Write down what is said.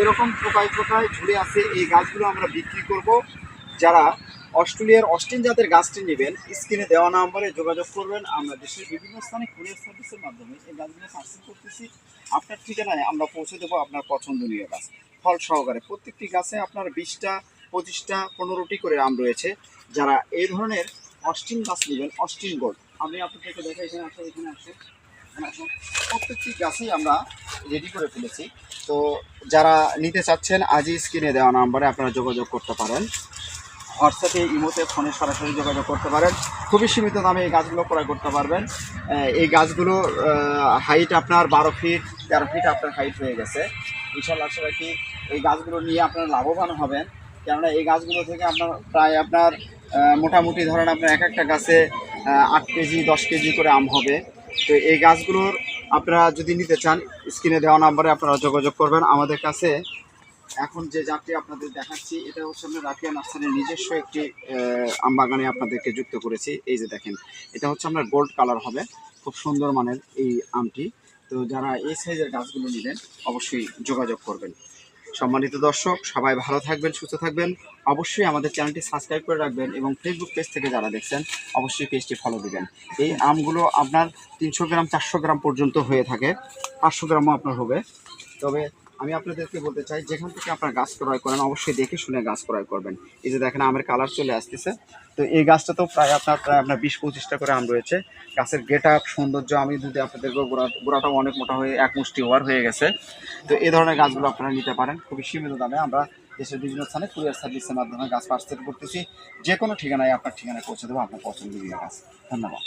এরকম থোকায় থোকায় ঝুলে আছে এই গাছগুলো আমরা বিক্রি করব। যারা অস্ট্রেলিয়ার অস্টিন জাতের গাছটি নেবেন, স্ক্রিনে দেওয়া নাম্বারে যোগাযোগ করবেন। আমরা দেশের বিভিন্ন স্থানে কুরিয়ার সার্ভিসের মাধ্যমে এই গাছগুলো পার্সেল করতেছি। আপনার ঠিকানায় আমরা পৌঁছে দেবো আপনার পছন্দনীয় গাছ। ফল সহকারে প্রত্যেকটি গাছে আপনার বিশটা, পঁচিশটা, পনেরোটি করে আম রয়েছে। যারা এই ধরনের অস্টিন গাছ নেবেন অস্টিন গোল্ড, আমি আপনাদেরকে দেখা এখানে আসো এখানে আসো এখানে আসো। প্রত্যেকটি গাছেই আমরা রেডি করে ফেলেছি। তো যারা নিতে চাচ্ছেন, আজই স্ক্রিনে দেওয়া নাম্বারে আপনারা যোগাযোগ করতে পারেন। হোয়াটসঅ্যাপে ইমোতে ফোনে সরাসরি যোগাযোগ করতে পারেন। খুবই সীমিত দামে এই গাছগুলো ক্রয় করতে পারবেন। এই গাছগুলো হাইট আপনার বারো ফিট তেরো ফিট আপনার হাইট হয়ে গেছে। ইনশাল্লাহ আশা রাখি এই গাছগুলো নিয়ে আপনারা লাভবান হবেন। কেননা এই গাছগুলো থেকে আপনার প্রায় আপনার মোটামুটি ধরেন আপনার এক একটা গাছে আট কেজি, দশ কেজি করে আম হবে। তো এই গাছগুলোর আপনারা যদি নিতে চান স্ক্রিনে দেওয়া নাম্বারে আপনারা যোগাযোগ করবেন। আমাদের কাছে এখন যে জাতটি আপনাদের দেখাচ্ছি এটা হচ্ছে আমরা রাফিয়া নার্সারির নিজস্ব একটি আহ, আম বাগানে আপনাদেরকে যুক্ত করেছি। এই যে দেখেন এটা হচ্ছে আপনার গোল্ড কালার হবে। খুব সুন্দর মানের এই আমটি। তো যারা এই সাইজের গাছগুলো নেবেন অবশ্যই যোগাযোগ করবেন। সম্মানিত দর্শক, সবাই ভালো থাকবেন, সুস্থ থাকবেন। অবশ্যই আমাদের চ্যানেলটি সাবস্ক্রাইব করে রাখবেন এবং ফেসবুক পেজ থেকে যারা দেখছেন, অবশ্যই পেজটি ফলো দিবেন। এই আমগুলো আপনার তিনশো গ্রাম, চারশো গ্রাম পর্যন্ত হয়ে থাকে। পাঁচশো গ্রামও আপনার হবে। তবে আমি আপনাদেরকে বলতে চাই, যেখান থেকে আপনার গাছ ক্রয় করেন, অবশ্যই দেখে শুনে গাছ ক্রয় করবেন। এই যে দেখেন, আমের কালার চলে আসতেছে। তো এই গাছটা তো প্রায় আপনার প্রায় আপনার বিশ পঁচিশটা করে আম রয়েছে। গাছের গেট আপ সৌন্দর্য, আমি যদি আপনাদেরকে গোড়া, গোড়াটাও অনেক মোটা হয়ে, এক মুষ্টি ওভার হয়ে গেছে। তো এই ধরনের গাছগুলো আপনারা নিতে পারেন। খুবই সীমিত দামে আমরা দেশের বিভিন্ন স্থানে কুরিয়ার সার্ভিসের মাধ্যমে গাছ পার্সেল করতেছি। যে কোনো ঠিকানায় আপনার ঠিকানায় পৌঁছে দেবো, আপনার পছন্দনীয় গাছ। ধন্যবাদ।